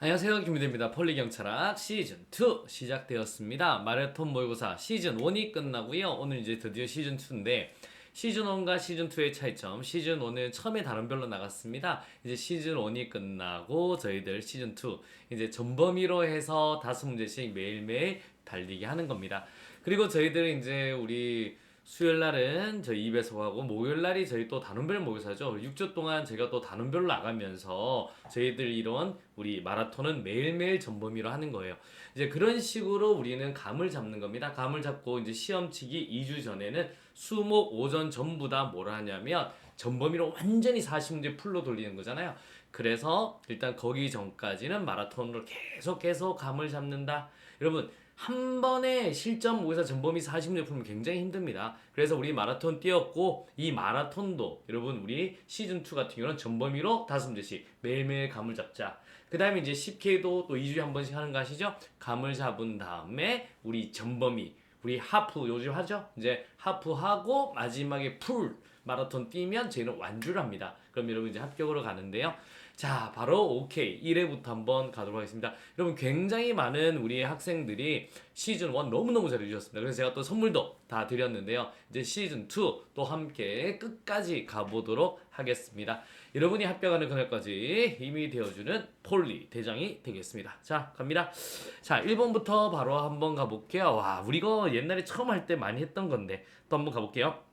안녕하세요. 김민대입니다. 폴리경찰학 시즌2 시작되었습니다. 마라톤 모의고사 시즌1이 끝나고요. 오늘 이제 드디어 시즌2인데 시즌1과 시즌2의 차이점 시즌1은 처음에 단원별로 나갔습니다. 이제 시즌1이 끝나고 저희들 시즌2 이제 전범위로 해서 다섯 문제씩 매일매일 달리기 하는 겁니다. 그리고 저희들은 이제 우리 수요일 날은 저희 2배속하고 목요일 날이 저희 또 단원별 모의사죠. 6주 동안 제가 또 단원별로 나가면서 저희들 이런 우리 마라톤은 매일매일 전범위로 하는 거예요. 이제 그런 식으로 우리는 감을 잡는 겁니다. 감을 잡고 이제 시험 치기 2주 전에는 수목 오전 전부 다 뭐라 하냐면 전범위로 완전히 40문제 풀로 돌리는 거잖아요. 그래서 일단 거기 전까지는 마라톤으로 계속 계속 감을 잡는다. 여러분 한 번에 실전 모의사 전범위 40문제 풀면 굉장히 힘듭니다. 그래서 우리 마라톤 뛰었고 이 마라톤도 여러분 우리 시즌 2 같은 경우는 전범위로 다섯 문제씩 매일매일 감을 잡자. 그 다음에 이제 10K도 또 2주에 한 번씩 하는 거 아시죠? 감을 잡은 다음에 우리 전범위 우리 하프 요즘 하죠? 이제 하프 하고 마지막에 풀 마라톤 뛰면 저희는 완주를 합니다. 그럼 여러분 이제 합격으로 가는데요. 자, 바로 오케이 1회부터 한번 가도록 하겠습니다. 여러분 굉장히 많은 우리 학생들이 시즌 1 너무너무 잘해주셨습니다. 그래서 제가 또 선물도 다 드렸는데요. 이제 시즌 2 또 함께 끝까지 가보도록 하겠습니다. 여러분이 합격하는 그날까지 힘이 되어주는 폴리 대장이 되겠습니다. 자, 갑니다. 자, 1번부터 바로 한번 가볼게요. 와, 우리 이거 옛날에 처음 할 때 많이 했던 건데 또 한번 가볼게요.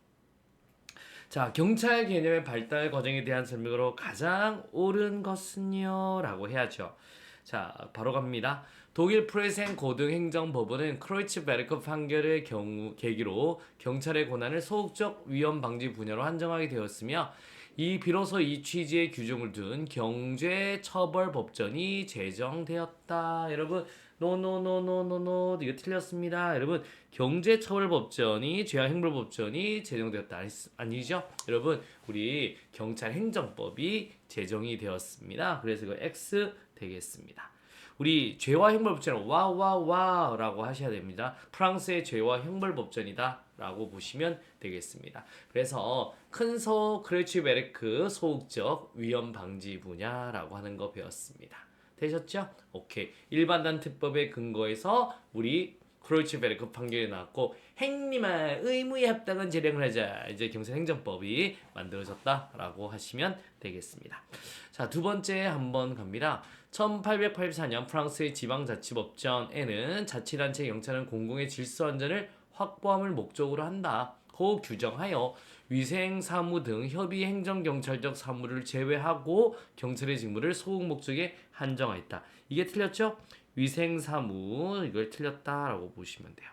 자, 경찰 개념의 발달 과정에 대한 설명으로 가장 옳은 것은요? 라고 해야죠. 자, 바로 갑니다. 독일 프레센 고등행정법원은 크로이츠베르크 판결의 경우 계기로 경찰의 권한을 소극적 위험 방지 분야로 한정하게 되었으며 이 비로소 이 취지의 규정을 둔 경제 처벌 법전이 제정되었다. 여러분 노노노노노노 이거 틀렸습니다. 여러분 경제처벌법전이 죄악행벌법전이 제정되었다 아니, 아니죠? 여러분 우리 경찰 행정법이 제정이 되었습니다. 그래서 이거 X 되겠습니다. 우리 죄와 형벌법전은 와와와라고 하셔야 됩니다. 프랑스의 죄와 형벌법전이다. 라고 보시면 되겠습니다. 그래서 큰소 크레치베르크 소극적 위험 방지 분야라고 하는 거 배웠습니다. 되셨죠? 오케이. 일반단 특법에 근거해서 우리 크로이츠베르크 판결이 나왔고 행님아 의무에 합당한 재량을 하자 이제 경찰행정법이 만들어졌다라고 하시면 되겠습니다. 자 두 번째 한번 갑니다. 1884년 프랑스의 지방자치법전에는 자치단체 경찰은 공공의 질서 안전을 확보함을 목적으로 한다. 고 규정하여 위생 사무 등 협의 행정 경찰적 사무를 제외하고 경찰의 직무를 소극 목적에 한정하였다. 이게 틀렸죠? 위생 사무 이걸 틀렸다라고 보시면 돼요.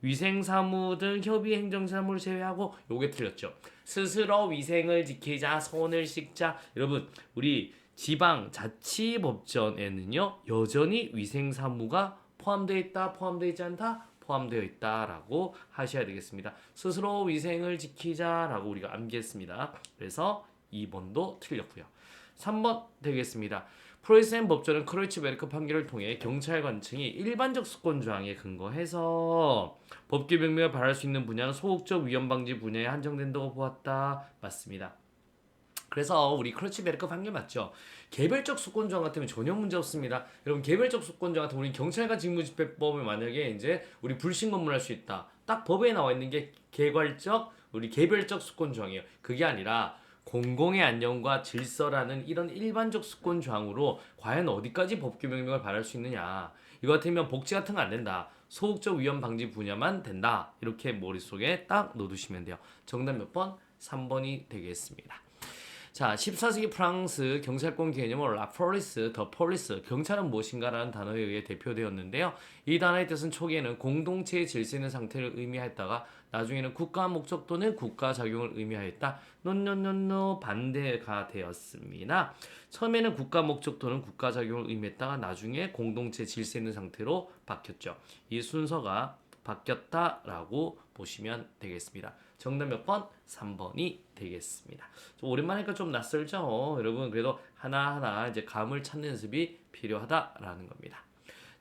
위생 사무 등 협의 행정 사무를 제외하고 요게 틀렸죠. 스스로 위생을 지키자, 손을 씻자. 여러분, 우리 지방 자치법전에는요. 여전히 위생 사무가 포함되어 있다, 포함되어 있지 않다? 포함되어 있다라고 하셔야 되겠습니다. 스스로 위생을 지키자라고 우리가 암기했습니다. 그래서 2번도 틀렸고요. 3번 되겠습니다. 프로이센 법조는 크로이츠베르크 판결을 통해 경찰관청이 일반적 수권 조항에 근거해서 법규 변경을 바랄 수 있는 분야는 소극적 위험 방지 분야에 한정된다고 보았다. 맞습니다. 그래서 우리 크로치베르크 판결 맞죠? 개별적 수권 조항 같으면 전혀 문제 없습니다. 여러분 개별적 수권 조항 같은 우리 경찰관 직무집행법을 만약에 이제 우리 불신 검문할 수 있다. 딱 법에 나와 있는 게 개괄적 우리 개별적 수권 조항이에요. 그게 아니라 공공의 안녕과 질서라는 이런 일반적 수권 조항으로 과연 어디까지 법규 명령을 바랄 수 있느냐. 이거 같으면 복지 같은 거 안 된다. 소극적 위험 방지 분야만 된다. 이렇게 머릿속에 딱 넣어두시면 돼요. 정답 몇 번? 3번이 되겠습니다. 자, 14세기 프랑스 경찰권 개념은 라폴리스, 더 폴리스, 경찰은 무엇인가라는 단어에 의해 대표되었는데요. 이 단어의 뜻은 초기에는 공동체의 질서 있는 상태를 의미했다가 나중에는 국가 목적 또는 국가 작용을 의미하였다. 노노노노 반대가 되었습니다. 처음에는 국가 목적 또는 국가 작용을 의미했다가 나중에 공동체 질서 있는 상태로 바뀌었죠. 이 순서가 바뀌었다라고 보시면 되겠습니다. 정답 몇 번? 3번이 되겠습니다. 좀 오랜만에 하니까 좀 낯설죠? 여러분, 그래도 하나하나 이제 감을 찾는 연습이 필요하다라는 겁니다.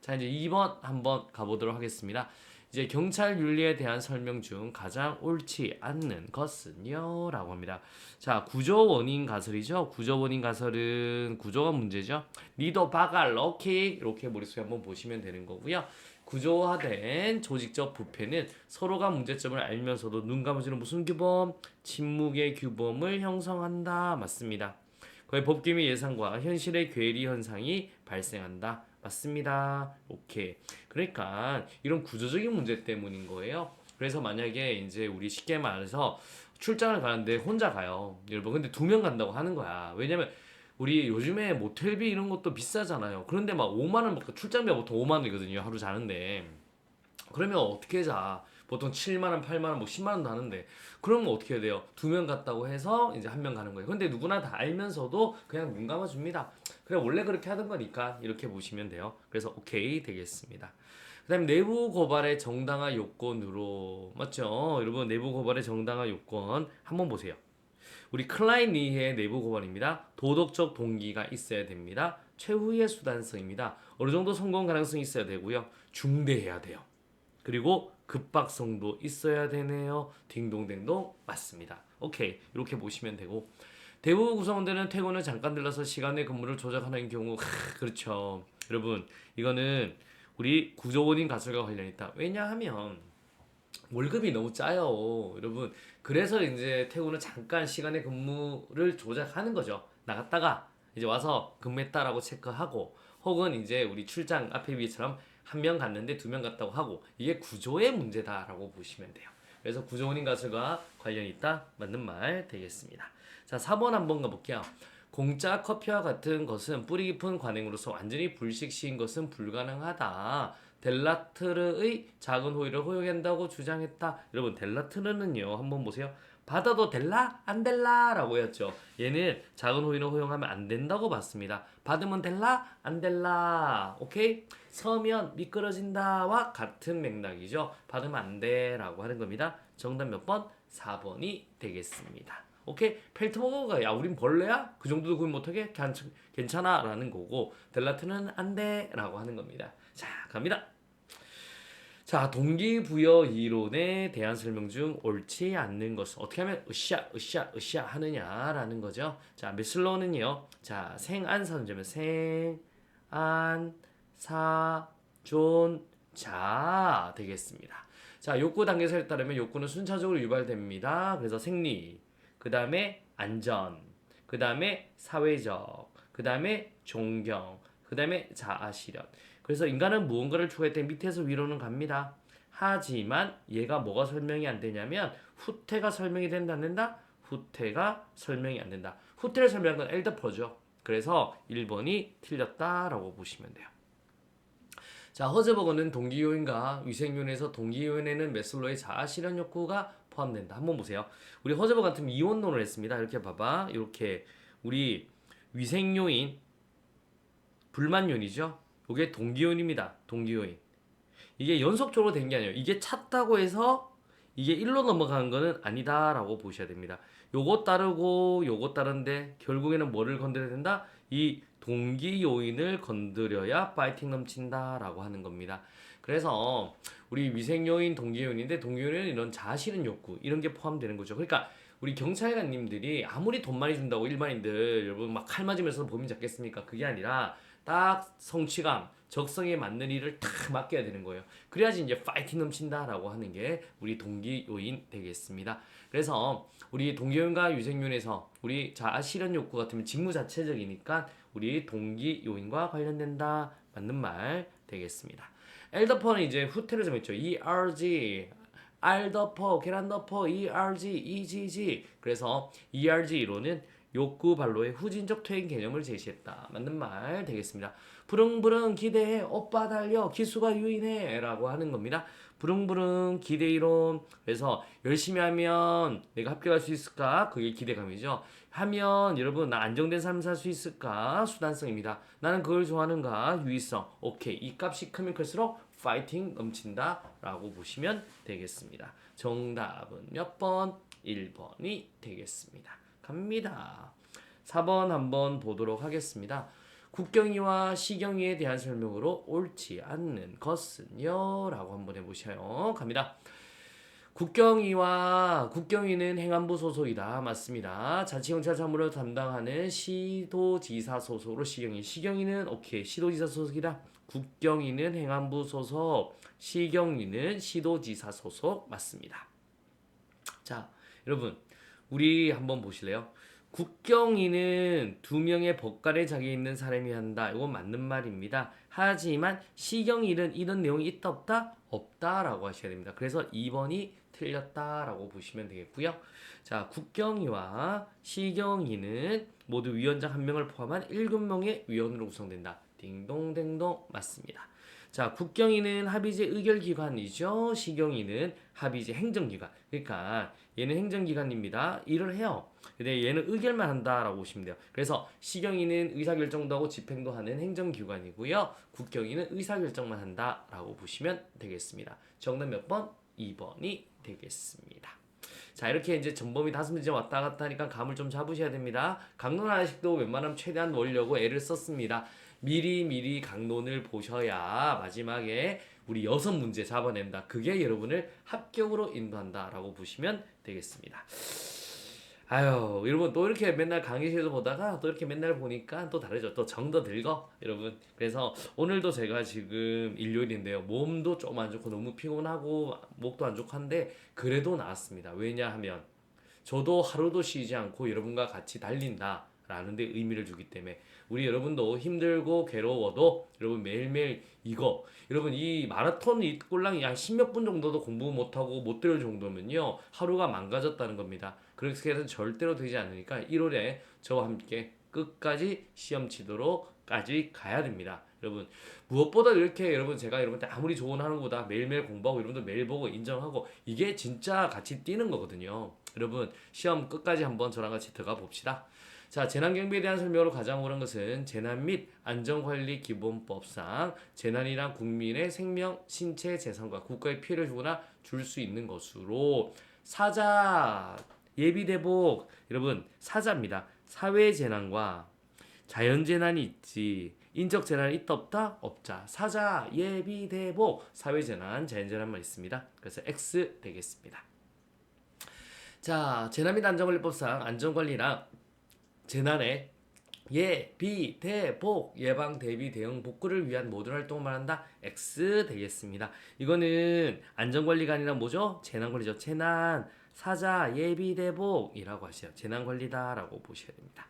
자, 이제 2번 한번 가보도록 하겠습니다. 이제 경찰 윤리에 대한 설명 중 가장 옳지 않는 것은요? 라고 합니다. 자, 구조 원인 가설이죠. 구조 원인 가설은 구조가 문제죠. 니도 바가 럭키 이렇게 머릿속에 한번 보시면 되는 거고요. 구조화된 조직적 부패는 서로가 문제점을 알면서도 눈 감아주는 무슨 규범? 침묵의 규범을 형성한다. 맞습니다. 거의 법규의 예상과 현실의 괴리 현상이 발생한다. 맞습니다. 오케이. 그러니까 이런 구조적인 문제 때문인 거예요. 그래서 만약에 이제 우리 쉽게 말해서 출장을 가는데 혼자 가요. 여러분 근데 두 명 간다고 하는 거야. 왜냐면 우리 요즘에 모텔비 이런 것도 비싸잖아요. 그런데 막 5만 원 출장비가 보통 5만 원이거든요. 하루 자는데. 그러면 어떻게 자? 보통 7만 원, 8만 원, 뭐 10만 원도 하는데 그러면 어떻게 해야 돼요? 두 명 갔다고 해서 이제 한 명 가는 거예요. 근데 누구나 다 알면서도 그냥 눈 감아 줍니다. 그래 원래 그렇게 하던 거니까 이렇게 보시면 돼요. 그래서 오케이 되겠습니다. 그다음 내부 고발의 정당화 요건으로 맞죠? 여러분 내부 고발의 정당화 요건 한번 보세요. 우리 클라인 리의 내부 고발입니다. 도덕적 동기가 있어야 됩니다. 최후의 수단성입니다. 어느 정도 성공 가능성이 있어야 되고요. 중대해야 돼요. 그리고 급박성도 있어야 되네요. 딩동댕동 맞습니다. 오케이 이렇게 보시면 되고 대부분 구성원들은 퇴근 후 잠깐 들러서 시간의 근무를 조작하는 경우 크, 그렇죠. 여러분 이거는 우리 구조원인 가설과 관련 있다. 왜냐하면 월급이 너무 짜요. 여러분 그래서 이제 후 잠깐 시간의 근무를 조작하는 거죠. 나갔다가 이제 와서 근무했다라고 체크하고 혹은 이제 우리 출장 앞에 위처럼 한 명 갔는데 두 명 갔다고 하고 이게 구조의 문제다라고 보시면 돼요. 그래서 구조원인 가설과 관련이 있다 맞는 말 되겠습니다. 자 4번 한번 가볼게요. 공짜 커피와 같은 것은 뿌리 깊은 관행으로서 완전히 불식시인 것은 불가능하다. 델라트르의 작은 호의를 허용한다고 주장했다. 여러분 델라트르는요 한번 보세요. 받아도 될라 안 될라라고 했죠. 얘는 작은 호의는 허용하면 안 된다고 봤습니다. 받으면 될라 안 될라 오케이 서면 미끄러진다와 같은 맥락이죠. 받으면 안 돼라고 하는 겁니다. 정답 몇 번? 4번이 되겠습니다. 오케이 펠트버거가 야 우린 벌레야 그 정도도 구분 못하게 괜찮, 괜찮아라는 거고 델라트는 안 돼라고 하는 겁니다. 자 갑니다. 자, 동기부여 이론에 대한 설명 중 옳지 않는 것은 어떻게 하면 으쌰, 으쌰, 으쌰 하느냐라는 거죠. 자, 메슬로는요. 자, 생안사전제면 생, 안, 사, 존, 자 되겠습니다. 자, 욕구 단계설에 따르면 욕구는 순차적으로 유발됩니다. 그래서 생리, 그 다음에 안전, 그 다음에 사회적, 그 다음에 존경, 그 다음에 자아실현. 그래서 인간은 무언가를 추구할 때 밑에서 위로는 갑니다. 하지만 얘가 뭐가 설명이 안 되냐면 후퇴가 설명이 된다 안 된다? 후퇴가 설명이 안 된다. 후퇴를 설명한 건 엘더퍼죠. 그래서 1번이 틀렸다라고 보시면 돼요. 자, 허즈버거는 동기요인과 위생요인에서 동기요인에는 메슬로의 자아 실현 욕구가 포함된다. 한번 보세요. 우리 허즈버거 같은 이원론을 했습니다. 이렇게 봐봐. 이렇게 우리 위생요인 불만요인이죠. 이게 동기요인입니다. 동기요인. 이게 연속적으로 된 게 아니에요. 이게 찼다고 해서 이게 일로 넘어가는 거는 아니다라고 보셔야 됩니다. 요거 따르고 요거 따른데 결국에는 뭐를 건드려야 된다? 이 동기 요인을 건드려야 파이팅 넘친다라고 하는 겁니다. 그래서 우리 위생 요인, 동기 요인인데 동기 요인은 이런 자아실현 욕구 이런 게 포함되는 거죠. 그러니까 우리 경찰관님들이 아무리 돈 많이 준다고 일반인들 여러분 막 칼 맞으면서 범인 잡겠습니까? 그게 아니라 딱 성취감, 적성에 맞는 일을 딱 맡겨야 되는 거예요. 그래야지 이제 파이팅 넘친다라고 하는 게 우리 동기 요인 되겠습니다. 그래서 우리 동기 요인과 유생 요인에서 우리 자아 실현 욕구 같으면 직무 자체적이니까 우리 동기 요인과 관련된다 맞는 말 되겠습니다. 엘더퍼는 이제 후퇴를 좀 했죠. ERG 알더퍼, 계란더퍼, ERG, EGG. 그래서 ERG 이론은 욕구 발로의 후진적 퇴행 개념을 제시했다. 맞는 말 되겠습니다. 부릉부릉 기대해 오빠 달려 기수가 유인해 라고 하는 겁니다. 부릉부릉 기대 이론 그래서 열심히 하면 내가 합격할 수 있을까? 그게 기대감이죠. 하면 여러분 나 안정된 삶 살 수 있을까? 수단성입니다. 나는 그걸 좋아하는가? 유의성. 오케이 이 값이 크면 클수록 파이팅 넘친다 라고 보시면 되겠습니다. 정답은 몇 번? 1번이 되겠습니다. 갑니다. 4번 한번 보도록 하겠습니다. 국경이와 시경이에 대한 설명으로 옳지 않는 것은요? 라고 한번 해보셔요. 갑니다. 국경이와 국경이는 행안부 소속이다. 맞습니다. 자치경찰 사무를 담당하는 시도지사 소속으로 시경이. 시경이는 오케이. 시도지사 소속이다. 국경이는 행안부 소속. 시경이는 시도지사 소속 맞습니다. 자, 여러분 우리 한번 보실래요? 국경이는 두 명의 법관의 자리에 있는 사람이 한다. 이건 맞는 말입니다. 하지만 시경일은 이런 내용이 있다 없다? 없다라고 하셔야 됩니다. 그래서 2번이 틀렸다라고 보시면 되겠고요. 자, 국경이와 시경이는 모두 위원장 한 명을 포함한 7명의 위원으로 구성된다. 딩동댕동 맞습니다. 자, 국경이는 합의제 의결기관이죠. 시경이는 합의제 행정기관. 그러니까 얘는 행정기관입니다. 일을 해요. 근데 얘는 의결만 한다라고 보시면 돼요. 그래서 시경이는 의사결정도 하고 집행도 하는 행정기관이고요. 국경이는 의사결정만 한다라고 보시면 되겠습니다. 정답 몇 번? 2번이 되겠습니다. 자 이렇게 이제 전범위 다섯 문제 왔다 갔다 하니까 감을 좀 잡으셔야 됩니다. 강론 하나씩도 웬만하면 최대한 놓으려고 애를 썼습니다. 미리 미리 강론을 보셔야 마지막에 우리 여섯 문제 잡아낸다. 그게 여러분을 합격으로 인도한다라고 보시면 되겠습니다. 아유, 여러분 또 이렇게 맨날 강의실에서 보다가 또 이렇게 맨날 보니까 또 다르죠. 또 정도 들고 여러분. 그래서 오늘도 제가 지금 일요일인데요. 몸도 좀 안 좋고 너무 피곤하고 목도 안 좋고 한데 그래도 나왔습니다. 왜냐하면 저도 하루도 쉬지 않고 여러분과 같이 달린다. 라는 데 의미를 주기 때문에 우리 여러분도 힘들고 괴로워도 여러분 매일매일 이거 여러분 이 마라톤 이 꼴랑이 한 십몇 분 정도도 공부 못하고 못 들을 정도면요 하루가 망가졌다는 겁니다. 그렇게 해서 절대로 되지 않으니까 1월에 저와 함께 끝까지 시험 치도록까지 가야 됩니다. 여러분 무엇보다 이렇게 여러분 제가 여러분한테 아무리 조언하는 것보다 매일매일 공부하고 여러분들 매일 보고 인정하고 이게 진짜 같이 뛰는 거거든요. 여러분 시험 끝까지 한번 저랑 같이 들어가 봅시다 자, 재난경비에 대한 설명으로 가장 옳은 것은 재난 및 안전관리 기본법상 재난이란 국민의 생명, 신체, 재산과 국가의 피해를 주거나 줄 수 있는 것으로 사자 예비대복 여러분 사자입니다. 사회 재난과 자연 재난이 있지 인적 재난이 있다 없다 없자 사자 예비대복 사회 재난 자연 재난만 있습니다. 그래서 X 되겠습니다. 자 재난 및 안전관리법상 안전관리랑 재난에 예비 대복 예방 대비 대응 복구를 위한 모든 활동을 말한다 X 되겠습니다. 이거는 안전관리가 아니라 뭐죠? 재난관리죠. 재난 사자 예비 대복이라고 하시죠. 재난관리다라고 보셔야 됩니다.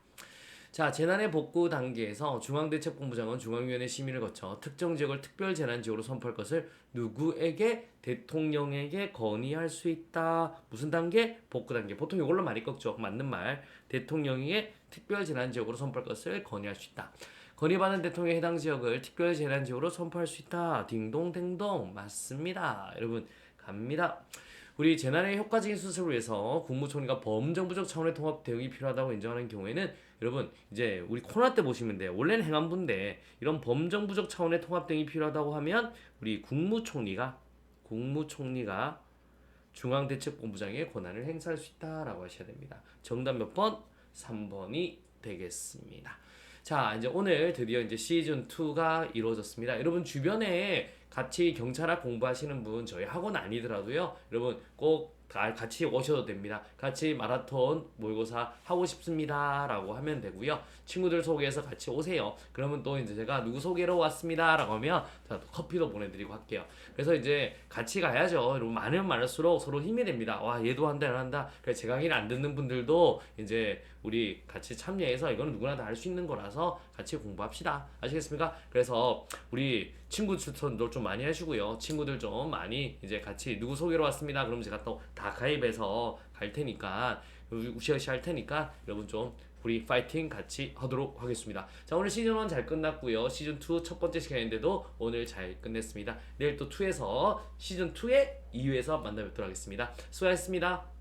자, 재난의 복구 단계에서 중앙대책본부장은 중앙위원회 심의를 거쳐 특정 지역을 특별 재난 지역으로 선포할 것을 누구에게 대통령에게 건의할 수 있다. 무슨 단계? 복구 단계. 보통 이걸로 많이 꺾죠. 맞는 말. 대통령에게 특별 재난 지역으로 선포할 것을 건의할 수 있다. 건의받은 대통령의 해당 지역을 특별 재난 지역으로 선포할 수 있다. 딩동댕동 맞습니다. 여러분 갑니다. 우리 재난의 효과적인 수습을 위해서 국무총리가 범정부적 차원의 통합 대응이 필요하다고 인정하는 경우에는 여러분 이제 우리 코로나 때 보시면 돼요. 원래는 행안부인데 이런 범정부적 차원의 통합 대응이 필요하다고 하면 우리 국무총리가 국무총리가 중앙대책본부장의 권한을 행사할 수 있다라고 하셔야 됩니다. 정답 몇 번? 3번이 되겠습니다. 자, 이제 오늘 드디어 이제 시즌 2가 이루어졌습니다. 여러분 주변에 같이 경찰학 공부하시는 분 저희 학원 아니더라도요. 여러분 꼭 가- 같이 오셔도 됩니다. 같이 마라톤 모의고사 하고 싶습니다 라고 하면 되고요. 친구들 소개해서 같이 오세요. 그러면 또 이제 제가 누구 소개로 왔습니다 라고 하면 제가 또 커피도 보내드리고 할게요. 그래서 이제 같이 가야죠. 여러분 많으면 많을수록 서로 힘이 됩니다. 와 얘도 한다 얘도 한다. 그래서 제 강의를 안 듣는 분들도 이제 우리 같이 참여해서 이거는 누구나 다 할 수 있는 거라서 같이 공부합시다. 아시겠습니까? 그래서 우리 친구 추천도 좀 많이 하시고요. 친구들 좀 많이 이제 같이 누구 소개로 왔습니다. 그럼 제가 또 다 가입해서 갈 테니까 우시우시 할 테니까 여러분 좀 우리 파이팅 같이 하도록 하겠습니다. 자 오늘 시즌 1 잘 끝났고요. 시즌 2 첫 번째 시간인데도 오늘 잘 끝냈습니다. 내일 또 2에서 시즌 2의 2회에서 만나 뵙도록 하겠습니다. 수고하셨습니다.